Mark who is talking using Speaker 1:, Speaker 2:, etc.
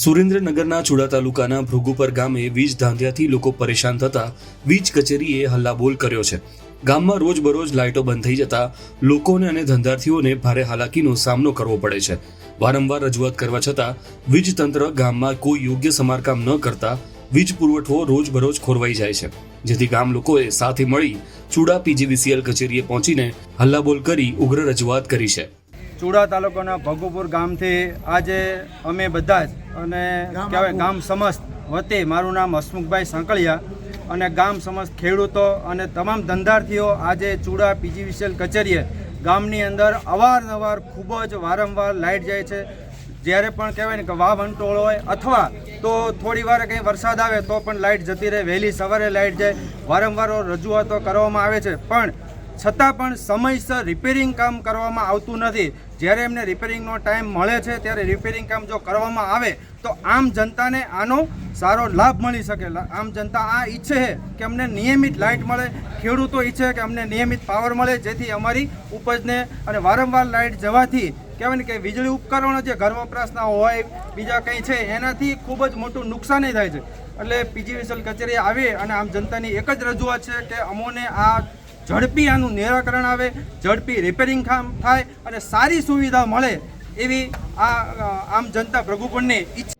Speaker 1: સુરેન્દ્રનગરના ચુડા તાલુકાના ભૃગુપર ગામે વીજ ધાંધિયાથી લોકો પરેશાન થતા વીજ કચેરીએ હલ્લાબોલ કર્યો છે. ગામમાં રોજબરોજ લાઇટો બંધ થઈ જતા લોકોને અને ધંધાર્થીઓને ભારે હાલાકીનો સામનો કરવો પડે છે. વારંવાર રજૂઆત કરવા છતાં વીજ તંત્ર ગામમાં કોઈ યોગ્ય સમારકામ ન કરતા વીજ પુરવઠો રોજબરોજ ખોરવાઈ જાય છે. જેથી ગામ લોકોએ સાથે મળી ચુડા પીજીવીસીએલ કચેરીએ પહોંચીને હલ્લાબોલ કરી ઉગ્ર રજૂઆત કરી છે.
Speaker 2: ચુડા તાલુકાના ભગુપુર ગામથી આજે અમે બધા જ અને કહેવાય ગામ સમસ્ત વતી મારું નામ હસમુખભાઈ સાંકળિયા અને ગામ સમસ્ત ખેડૂતો અને તમામ ધંધાર્થીઓ આજે ચુડા પીજીવીસીએલ કચેરીએ ગામની અંદર અવારનવાર ખૂબ જ વારંવાર લાઇટ જાય છે. જ્યારે પણ કહેવાય ને કે વાવ વંટોળ હોય અથવા તો થોડી વાર કંઈ વરસાદ આવે તો પણ લાઇટ જતી રહે. વહેલી સવારે લાઇટ જાય. વારંવાર રજૂઆતો કરવામાં આવે છે. પણ છતાં પણ સમયસર રિપેરિંગ કામ કરવામાં આવતું નથી. જ્યારે એમને રિપેરિંગનો ટાઈમ મળે છે, ત્યારે રિપેરિંગ કામ જો કરવામાં આવે, તો આમ જનતાને આનો સારો લાભ મળી શકે. આમ જનતા આ ઈચ્છે છે કે અમને નિયમિત લાઇટ મળે, ખેડૂતો ઈચ્છે કે અમને નિયમિત પાવર મળે, જેથી અમારી ઉપજને અને વારંવાર લાઇટ જવાથી કહેવાય ને કે વીજળી ઉપકરણો જે ઘર વપરાશના હોય, બીજા કંઈ છે, એનાથી ખૂબ જ મોટું નુકસાન થાય છે. એટલે પીજીવીસીએલ કચેરી આવી અને આમ જનતાની એક જ રજૂઆત છે કે અમોને આ ઝડપી આનું નિરાકરણ આવે, ઝડપી રિપેરિંગ કામ થાય અને સારી સુવિધા મળે એવી આ આમ જનતા પ્રભુપણની ઈચ્છા